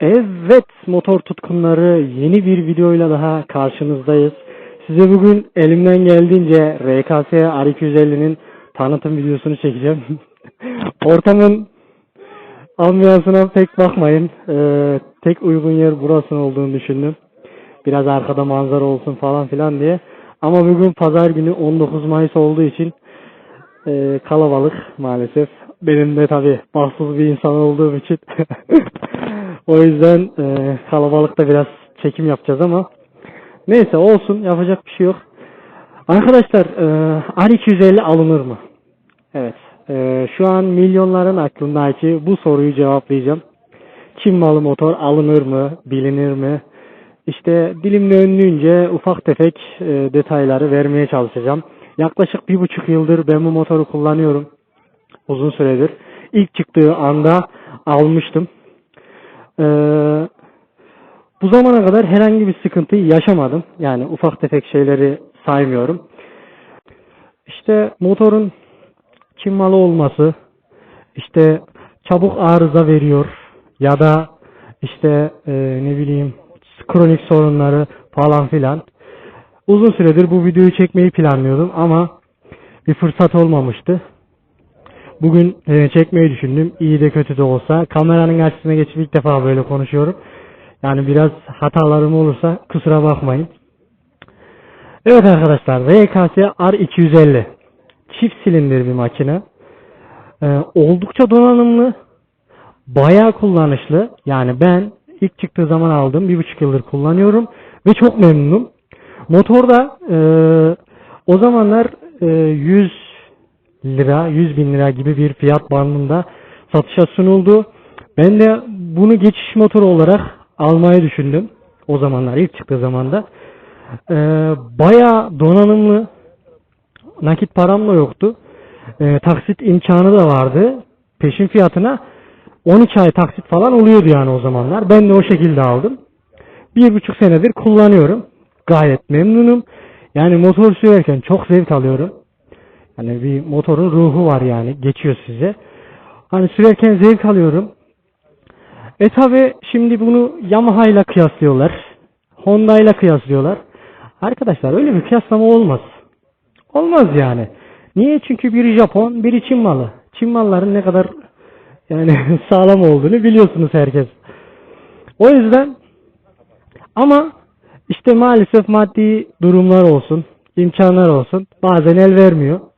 Evet motor tutkunları yeni bir videoyla daha karşınızdayız. Size bugün elimden geldiğince RKS R250'nin tanıtım videosunu çekeceğim. Ortamın ambiyansına pek bakmayın. Ee, tek uygun yer burası olduğunu düşündüm. Biraz arkada manzara olsun falan filan diye. Ama bugün pazar günü 19 Mayıs olduğu için e, kalabalık maalesef. Benim de tabi bahtsız bir insan olduğum için o yüzden e, kalabalıkta biraz çekim yapacağız ama neyse olsun yapacak bir şey yok. Arkadaşlar e, R250 alınır mı? Evet. e, şu an milyonların aklındaki bu soruyu cevaplayacağım. Çin malı motor alınır mı? Bilinir mi? İşte dilim döndüğünce ufak tefek e, detayları vermeye çalışacağım. Yaklaşık bir buçuk yıldır ben bu motoru kullanıyorum. Uzun süredir. İlk çıktığı anda almıştım. Ee, bu zamana kadar herhangi bir sıkıntı yaşamadım. Yani ufak tefek şeyleri saymıyorum. İşte motorun Çin malı olması, işte çabuk arıza veriyor ya da işte e, ne bileyim kronik sorunları falan filan. Uzun süredir bu videoyu çekmeyi planlıyordum ama bir fırsat olmamıştı. Bugün e, çekmeyi düşündüm. İyi de kötü de olsa. Kameranın karşısına geçip ilk defa böyle konuşuyorum. Yani biraz hatalarım olursa kusura bakmayın. Evet arkadaşlar RKS R250 çift silindir bir makine. Ee, oldukça donanımlı. Bayağı kullanışlı. Yani ben ilk çıktığı zaman aldım. Bir buçuk yıldır kullanıyorum. Ve çok memnunum. Motorda e, o zamanlar e, 100 lira, 100 bin lira gibi bir fiyat bandında satışa sunuldu. Ben de bunu geçiş motoru olarak almayı düşündüm. O zamanlar ilk çıktığı zamanda. Ee, bayağı donanımlı. Nakit param da yoktu. Ee, taksit imkanı da vardı. Peşin fiyatına 12 ay taksit falan oluyordu yani o zamanlar. Ben de o şekilde aldım. Bir buçuk senedir kullanıyorum. Gayet memnunum. Yani motor sürerken çok zevk alıyorum. Hani bir motorun ruhu var yani. Geçiyor size. Hani sürerken zevk alıyorum. E tabi şimdi bunu Yamaha ile kıyaslıyorlar. Honda ile kıyaslıyorlar. Arkadaşlar öyle bir kıyaslama olmaz. Olmaz yani. Niye? Çünkü biri Japon, biri Çin malı. Çin malların ne kadar yani sağlam olduğunu biliyorsunuz herkes. O yüzden ama işte maalesef maddi durumlar olsun, imkanlar olsun bazen el vermiyor.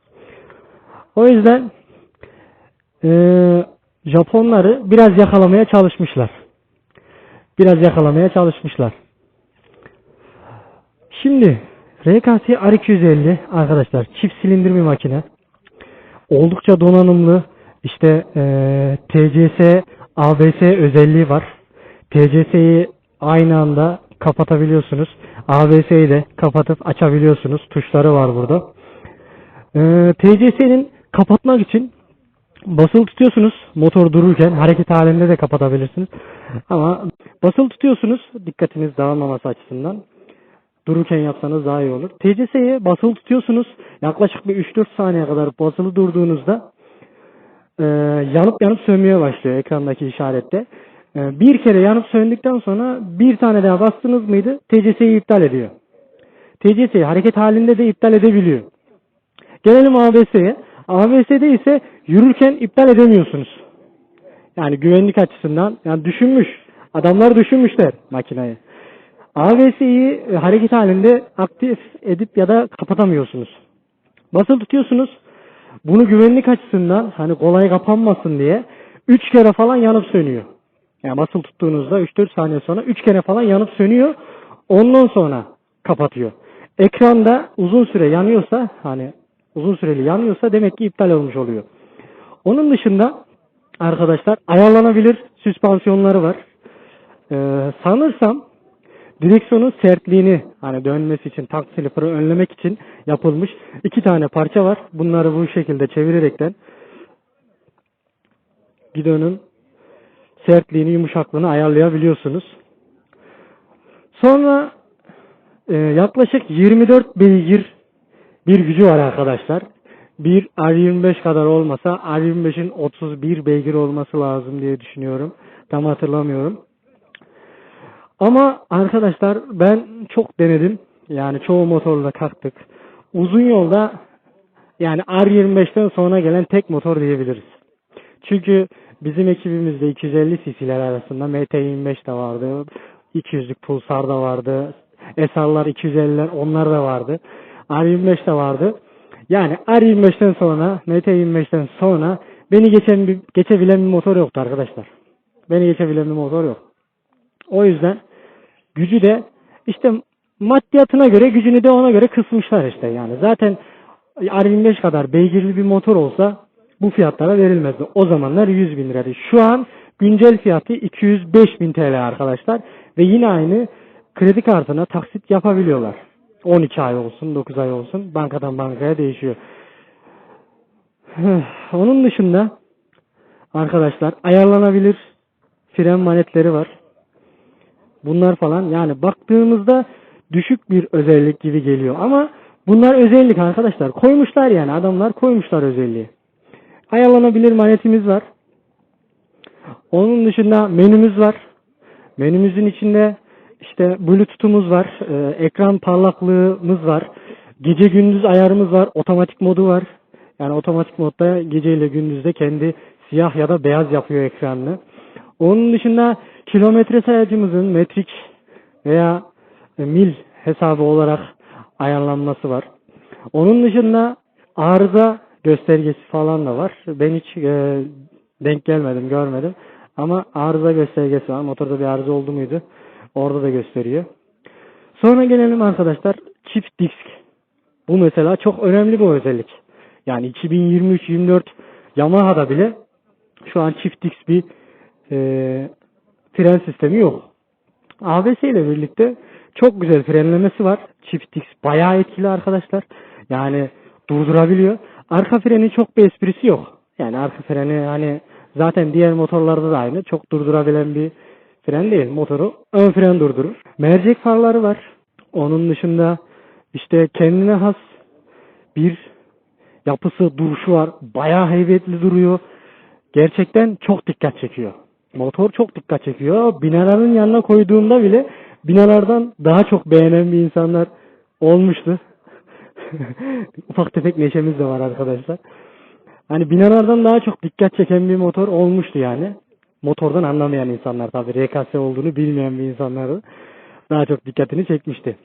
O yüzden eee, Japonları biraz yakalamaya çalışmışlar. Biraz yakalamaya çalışmışlar. Şimdi RKS R250 arkadaşlar çift silindir bir makine. Oldukça donanımlı. İşte eee TCS ABS özelliği var. TCS'yi aynı anda kapatabiliyorsunuz. ABS'yi de kapatıp açabiliyorsunuz. Tuşları var burada. Eee TCS'nin kapatmak için basılı tutuyorsunuz motor dururken hareket halinde de kapatabilirsiniz. Ama basılı tutuyorsunuz dikkatiniz dağılmaması açısından. Dururken yapsanız daha iyi olur. TCS'ye basılı tutuyorsunuz. Yaklaşık bir 3-4 saniye kadar basılı durduğunuzda e, yanıp yanıp sönmeye başlıyor ekrandaki işarette. E, bir kere yanıp söndükten sonra bir tane daha bastınız mıydı TCS'yi iptal ediyor. TCS'yi hareket halinde de iptal edebiliyor. Gelelim ABS'ye. ABS'de ise yürürken iptal edemiyorsunuz. Yani güvenlik açısından yani düşünmüş. Adamlar düşünmüşler makineyi. ABS'yi e, hareket halinde aktif edip ya da kapatamıyorsunuz. Basılı tutuyorsunuz. Bunu güvenlik açısından hani kolay kapanmasın diye 3 kere falan yanıp sönüyor. Yani basılı tuttuğunuzda 3-4 saniye sonra 3 kere falan yanıp sönüyor. Ondan sonra kapatıyor. Ekranda uzun süre yanıyorsa hani uzun süreli yanıyorsa demek ki iptal olmuş oluyor. Onun dışında arkadaşlar ayarlanabilir süspansiyonları var. Ee, sanırsam direksiyonun sertliğini hani dönmesi için tank slipper'ı önlemek için yapılmış iki tane parça var. Bunları bu şekilde çevirerekten gidonun sertliğini yumuşaklığını ayarlayabiliyorsunuz. Sonra e, yaklaşık 24 beygir bir gücü var arkadaşlar. Bir R25 kadar olmasa R25'in 31 beygir olması lazım diye düşünüyorum. Tam hatırlamıyorum. Ama arkadaşlar ben çok denedim. Yani çoğu motorla kalktık. Uzun yolda yani R25'ten sonra gelen tek motor diyebiliriz. Çünkü bizim ekibimizde 250 cc'ler arasında MT25 de vardı. 200'lük Pulsar da vardı. SR'lar 250'ler onlar da vardı. R25 de vardı. Yani R25'ten sonra MT25'ten sonra beni geçen bir, geçebilen bir motor yoktu arkadaşlar. Beni geçebilen bir motor yok. O yüzden gücü de işte maddiyatına göre gücünü de ona göre kısmışlar işte yani. Zaten R25 kadar beygirli bir motor olsa bu fiyatlara verilmezdi. O zamanlar 100 bin liraydı. Şu an güncel fiyatı 205 bin TL arkadaşlar. Ve yine aynı kredi kartına taksit yapabiliyorlar. 12 ay olsun, 9 ay olsun bankadan bankaya değişiyor. Onun dışında arkadaşlar ayarlanabilir fren manetleri var. Bunlar falan yani baktığımızda düşük bir özellik gibi geliyor ama bunlar özellik arkadaşlar. Koymuşlar yani adamlar koymuşlar özelliği. Ayarlanabilir manetimiz var. Onun dışında menümüz var. Menümüzün içinde işte Bluetooth'umuz var. e, ekran parlaklığımız var. Gece gündüz ayarımız var. Otomatik modu var. Yani otomatik modda gece ile gündüzde kendi siyah ya da beyaz yapıyor ekranını. Onun dışında kilometre sayacımızın metrik veya e, mil hesabı olarak ayarlanması var. Onun dışında arıza göstergesi falan da var. Ben hiç e, denk gelmedim, görmedim. Ama arıza göstergesi var. Motorda bir arıza oldu muydu? Orada da gösteriyor. Sonra gelelim arkadaşlar çift disk. Bu mesela çok önemli bir özellik. Yani 2023-24 Yamaha'da bile şu an çift disk bir e, fren sistemi yok. ABS ile birlikte çok güzel frenlemesi var. Çift disk bayağı etkili arkadaşlar. Yani durdurabiliyor. Arka freni çok bir esprisi yok. Yani arka freni hani zaten diğer motorlarda da aynı. Çok durdurabilen bir fren değil. Motoru ön fren durdurur. Mercek farları var. Onun dışında işte kendine has bir yapısı, duruşu var. Bayağı heybetli duruyor. Gerçekten çok dikkat çekiyor. Motor çok dikkat çekiyor. Binaların yanına koyduğumda bile binalardan daha çok beğenen bir insanlar olmuştu. Ufak tefek neşemiz de var arkadaşlar. Hani binalardan daha çok dikkat çeken bir motor olmuştu yani. Motordan anlamayan insanlar tabii RKS olduğunu bilmeyen bir insanları daha çok dikkatini çekmişti.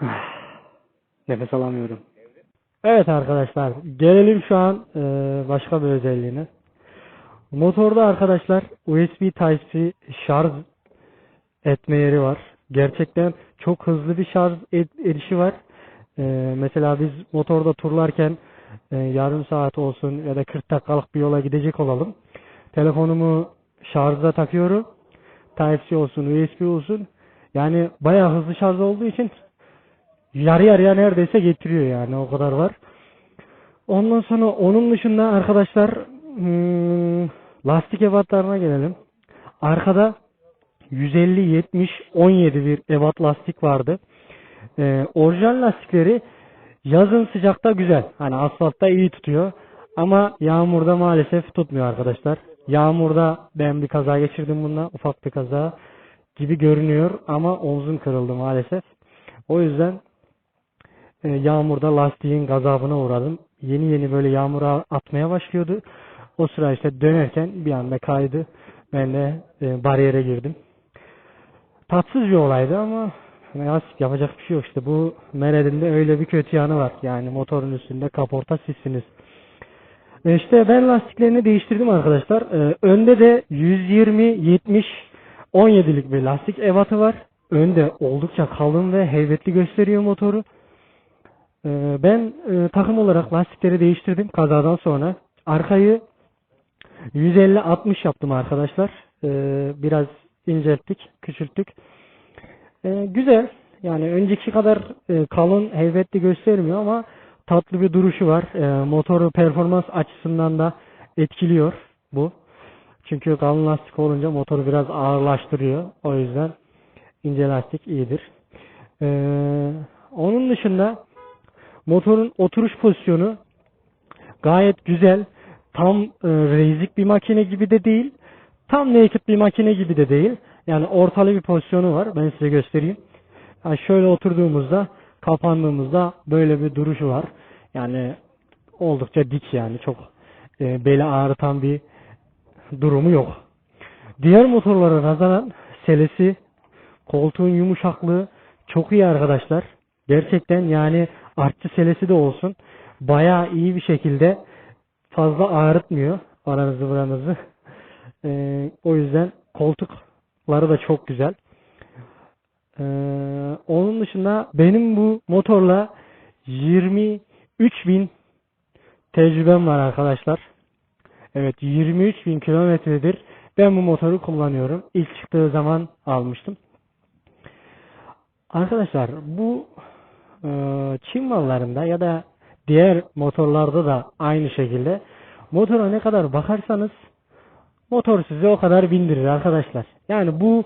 Nefes alamıyorum. Evet arkadaşlar gelelim şu an e, başka bir özelliğine. Motorda arkadaşlar USB Type-C şarj etme yeri var. Gerçekten çok hızlı bir şarj edişi var. E, mesela biz motorda turlarken e, yarım saat olsun ya da 40 dakikalık bir yola gidecek olalım. Telefonumu şarja takıyorum. Type-C olsun, USB olsun. Yani bayağı hızlı şarj olduğu için yarı yarıya neredeyse getiriyor yani o kadar var. Ondan sonra onun dışında arkadaşlar hmm, lastik ebatlarına gelelim. Arkada 150 70 17 bir ebat lastik vardı. Ee, orijinal lastikleri yazın sıcakta güzel. Hani asfaltta iyi tutuyor. Ama yağmurda maalesef tutmuyor arkadaşlar. Yağmurda ben bir kaza geçirdim bununla. Ufak bir kaza gibi görünüyor ama omzum kırıldı maalesef. O yüzden e, yağmurda lastiğin gazabına uğradım. Yeni yeni böyle yağmura atmaya başlıyordu. O sıra işte dönerken bir anda kaydı. Ben de e, bariyere girdim. Tatsız bir olaydı ama nasip yapacak bir şey yok işte. Bu Mered'in de öyle bir kötü yanı var. Yani motorun üstünde kaporta sizsiniz. E işte ben lastiklerini değiştirdim arkadaşlar. E, önde de 120 70 17'lik bir lastik ebatı var. Önde oldukça kalın ve heybetli gösteriyor motoru. Ee, Ben e, takım olarak lastikleri değiştirdim kazadan sonra. Arkayı 150-60 yaptım arkadaşlar. Ee, Biraz incelttik, küçülttük. Ee, Güzel. Yani önceki kadar e, kalın, heybetli göstermiyor ama tatlı bir duruşu var. Ee, Motoru performans açısından da etkiliyor bu. Çünkü kalın lastik olunca motoru biraz ağırlaştırıyor. O yüzden ince lastik iyidir. Ee, onun dışında Motorun oturuş pozisyonu gayet güzel. Tam e, reizik bir makine gibi de değil. tam naked bir makine gibi de değil. Yani ortalı bir pozisyonu var. Ben size göstereyim. Yani şöyle oturduğumuzda kapandığımızda böyle bir duruşu var. Yani oldukça dik yani çok e, beli ağrıtan bir durumu yok. Diğer motorlara nazaran selesi, koltuğun yumuşaklığı çok iyi arkadaşlar. Gerçekten yani artçı selesi de olsun. Bayağı iyi bir şekilde fazla ağrıtmıyor aranızı buranızı. Ee, o yüzden koltukları da çok güzel. Ee, onun dışında benim bu motorla 23 bin tecrübem var arkadaşlar. Evet 23 bin kilometredir ben bu motoru kullanıyorum. İlk çıktığı zaman almıştım. Arkadaşlar bu e, Çin mallarında ya da diğer motorlarda da aynı şekilde motora ne kadar bakarsanız motor size o kadar bindirir arkadaşlar. Yani bu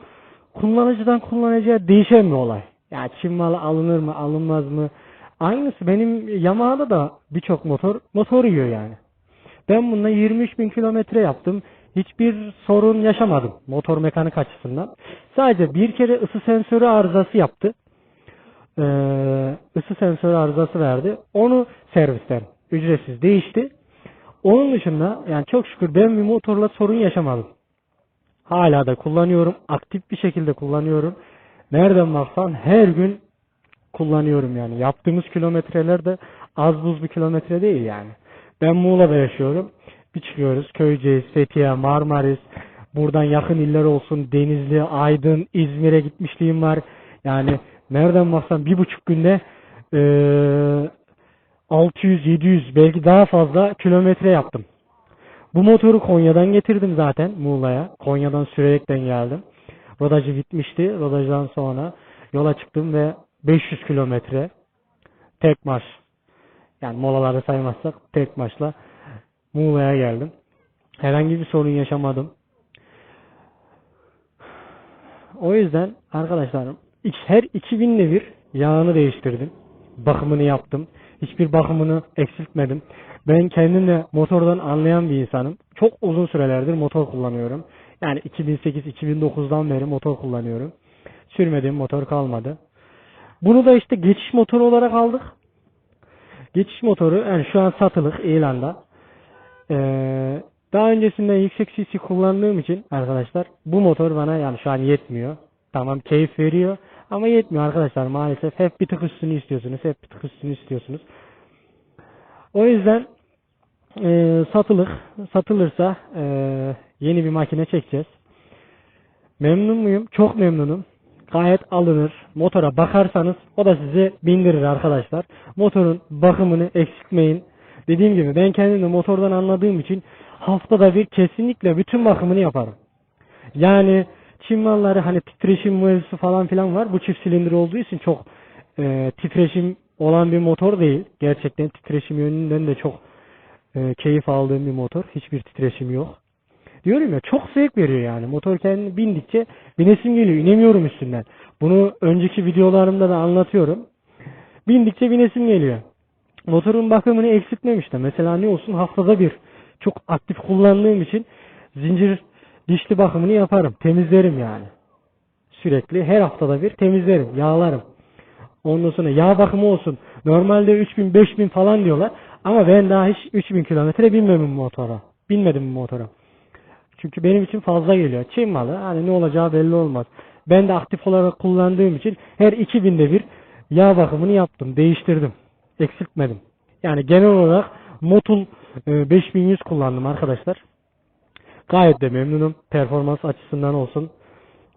kullanıcıdan kullanıcıya değişen bir olay. Yani Çin malı alınır mı alınmaz mı? Aynısı benim Yamaha'da da birçok motor motor yiyor yani. Ben bununla 23 bin kilometre yaptım. Hiçbir sorun yaşamadım motor mekanik açısından. Sadece bir kere ısı sensörü arızası yaptı. Ee, ısı sensörü arızası verdi. Onu servisten ücretsiz değişti. Onun dışında yani çok şükür ben bir motorla sorun yaşamadım. Hala da kullanıyorum. Aktif bir şekilde kullanıyorum. Nereden baksan her gün kullanıyorum yani. Yaptığımız kilometreler de az buz bir kilometre değil yani. Ben Muğla'da yaşıyorum. Bir çıkıyoruz. Köyceğiz, Fethiye, Marmaris. Buradan yakın iller olsun. Denizli, Aydın, İzmir'e gitmişliğim var. Yani nereden baksan bir buçuk günde eee 600-700 belki daha fazla kilometre yaptım. Bu motoru Konya'dan getirdim zaten Muğla'ya. Konya'dan sürerekten geldim. Rodajı bitmişti. Rodajdan sonra yola çıktım ve 500 kilometre tek marş yani molaları saymazsak tek maçla Muğla'ya geldim. Herhangi bir sorun yaşamadım. O yüzden arkadaşlar her 2000'de bir yağını değiştirdim. Bakımını yaptım. Hiçbir bakımını eksiltmedim. Ben kendim de motordan anlayan bir insanım. Çok uzun sürelerdir motor kullanıyorum. Yani 2008-2009'dan beri motor kullanıyorum. Sürmediğim motor kalmadı. Bunu da işte geçiş motoru olarak aldık. Geçiş motoru yani şu an satılık ilanda. Ee, daha öncesinde yüksek cc kullandığım için arkadaşlar bu motor bana yani şu an yetmiyor. Tamam keyif veriyor ama yetmiyor arkadaşlar maalesef. Hep bir tık üstünü istiyorsunuz. Hep bir tık üstünü istiyorsunuz. O yüzden e, satılık satılırsa e, yeni bir makine çekeceğiz. Memnun muyum? Çok memnunum. Gayet alınır. Motora bakarsanız o da sizi bindirir arkadaşlar. Motorun bakımını eksiltmeyin. Dediğim gibi ben kendim de motordan anladığım için haftada bir kesinlikle bütün bakımını yaparım. Yani Çin malları hani titreşim mevzusu falan filan var. Bu çift silindir olduğu için çok e, titreşim olan bir motor değil. Gerçekten titreşim yönünden de çok e, keyif aldığım bir motor. Hiçbir titreşim yok. Diyorum ya çok zevk veriyor yani. Motor kendini bindikçe binesim geliyor. İnemiyorum üstünden. Bunu önceki videolarımda da anlatıyorum. Bindikçe binesim geliyor. Motorun bakımını eksiltmemiş de. Mesela ne olsun haftada bir. Çok aktif kullandığım için zincir dişli bakımını yaparım. Temizlerim yani. Sürekli her haftada bir temizlerim. Yağlarım. Ondan sonra yağ bakımı olsun. Normalde 3000 5000 falan diyorlar. Ama ben daha hiç 3000 kilometre binmedim motora. Binmedim motora. Çünkü benim için fazla geliyor. Çin malı hani ne olacağı belli olmaz. Ben de aktif olarak kullandığım için her 2000'de bir yağ bakımını yaptım. Değiştirdim. Eksiltmedim. Yani genel olarak Motul e, 5100 kullandım arkadaşlar. Gayet de memnunum. Performans açısından olsun.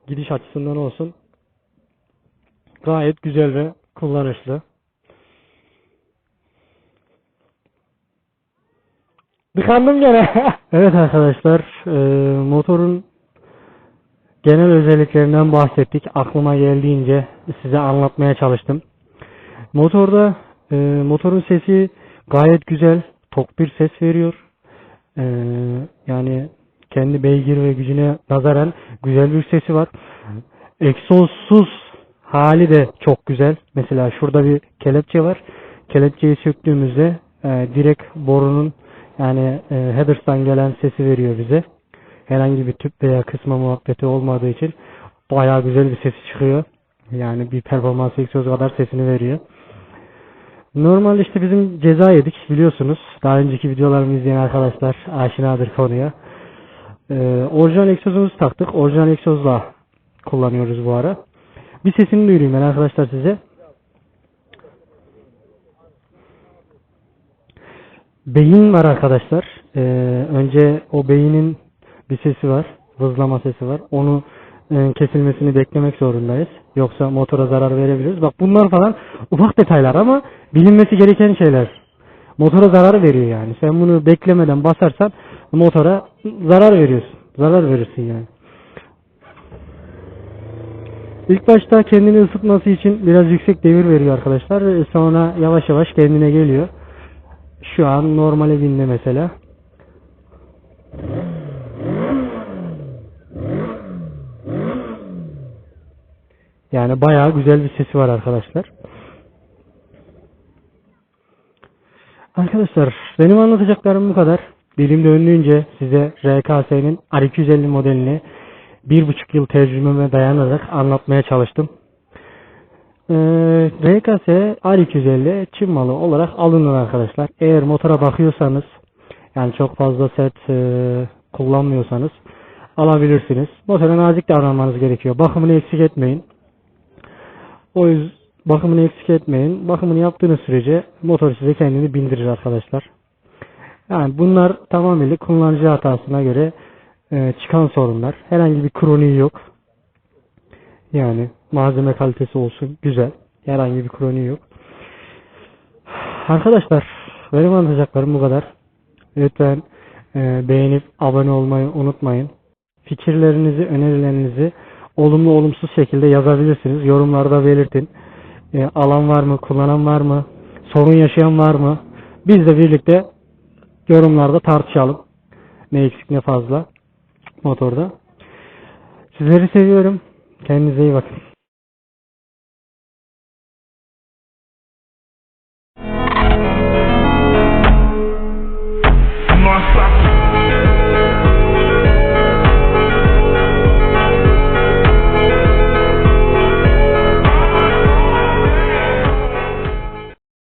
Gidiş açısından olsun. Gayet güzel ve kullanışlı. Tıkandım gene. evet arkadaşlar e, motorun genel özelliklerinden bahsettik. Aklıma geldiğince size anlatmaya çalıştım. Motorda e, motorun sesi gayet güzel. Tok bir ses veriyor. E, yani kendi beygir ve gücüne nazaran güzel bir sesi var. Egzozsuz hali de çok güzel. Mesela şurada bir kelepçe var. Kelepçeyi söktüğümüzde e, direkt borunun yani e, headers'tan gelen sesi veriyor bize. herhangi bir tüp veya kısma muhabbeti olmadığı için bayağı güzel bir sesi çıkıyor. Yani bir performans egzoz kadar sesini veriyor. Normalde işte bizim ceza yedik biliyorsunuz. Daha önceki videolarımı izleyen arkadaşlar aşinadır konuya. Ee, orijinal egzozumuzu taktık. Orijinal egzozla kullanıyoruz bu ara. Bir sesini duyurayım ben arkadaşlar size. Beyin var arkadaşlar. Ee, önce o beynin bir sesi var. Vızlama sesi var. Onu e, kesilmesini beklemek zorundayız. Yoksa motora zarar verebiliriz. Bak bunlar falan ufak detaylar ama bilinmesi gereken şeyler. Motora zarar veriyor yani. Sen bunu beklemeden basarsan motora zarar veriyorsun. Zarar verirsin yani. İlk başta kendini ısıtması için biraz yüksek devir veriyor arkadaşlar. Ee, Sonra yavaş yavaş kendine geliyor. Şu an normal evinde mesela. Yani bayağı güzel bir sesi var arkadaşlar. Arkadaşlar benim anlatacaklarım bu kadar. Dilim döndüğünce size RKS'nin R250 modelini bir buçuk yıl tecrübeme dayanarak anlatmaya çalıştım. Ee, RKS R250 Çin malı olarak alınır arkadaşlar. Eğer motora bakıyorsanız yani çok fazla set e, kullanmıyorsanız alabilirsiniz. Motora nazik davranmanız gerekiyor. Bakımını eksik etmeyin. O yüzden bakımını eksik etmeyin. Bakımını yaptığınız sürece motor size kendini bindirir arkadaşlar. Yani bunlar tamamıyla kullanıcı hatasına göre e, çıkan sorunlar. Herhangi bir kroniği yok. Yani malzeme kalitesi olsun güzel. Herhangi bir kroniği yok. Arkadaşlar benim anlatacaklarım bu kadar. Lütfen e, beğenip abone olmayı unutmayın. Fikirlerinizi, önerilerinizi olumlu olumsuz şekilde yazabilirsiniz. Yorumlarda belirtin. E, alan var mı, kullanan var mı, sorun yaşayan var mı? Biz de birlikte yorumlarda tartışalım. Ne eksik ne fazla motorda. Sizleri seviyorum. Kendinize iyi bakın.